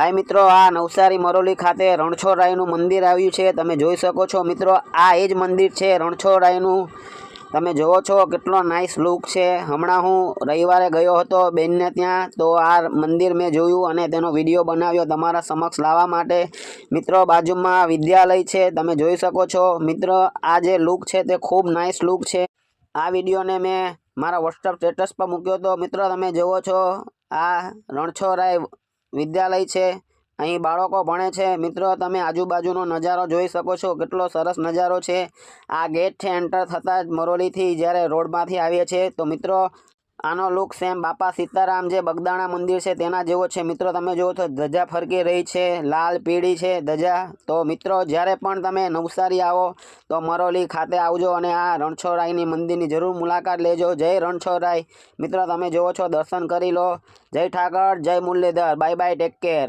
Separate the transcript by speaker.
Speaker 1: હાય મિત્રો, આ નવસારી મરોલી ખાતે રણછોડરાયનું મંદિર આવ્યું છે. તમે જોઈ શકો છો મિત્રો, આ એ જ મંદિર છે રણછોડરાયનું તમે જુઓ છો કેટલો નાઇસ લુક છે. હમણાં હું રવિવારે ગયો હતો બેનને ત્યાં, તો આ મંદિર મેં જોયું અને તેનો વીડિયો બનાવ્યો તમારા સમક્ષ લાવવા માટે. મિત્રો, બાજુમાં વિદ્યાલય છે, તમે જોઈ શકો છો. મિત્રો, આ જે લુક છે તે ખૂબ નાઇસ લુક છે. આ વિડીયોને મેં મારા વોટ્સઅપ સ્ટેટસ પર મૂક્યો હતો. મિત્રો, તમે જુઓ છો, આ રણછોડરાય વિદ્યાલય છે. અહીં બાળકો ભણે છે. મિત્રો, તમે આજુબાજુનો નજારો જોઈ શકો છો. કેટલો સરસ નજારો છે. આ ગેટ છે એન્ટર થતાં જ મરોલીથી જ્યારે રોડમાંથી આવીએ છીએ. તો મિત્રો આનો લુક સેમ બાપા સીતારામ જે બગદાણા મંદિર છે તેના જેવો છે. મિત્રો, તમે જુઓ તો ધજા ફરકી રહી છે, લાલ પીળી છે ધજા. તો મિત્રો, જ્યારે પણ તમે નવસારી આવો, તો મરોલી ખાતે આવજો અને આ રણછોડરાયની મંદિરની જરૂર મુલાકાત લેજો. જય રણછોડરાય. મિત્રો, તમે જુઓ છો, દર્શન કરી લો. જય ઠાકર, જય Murlidhar. Bye bye, take care.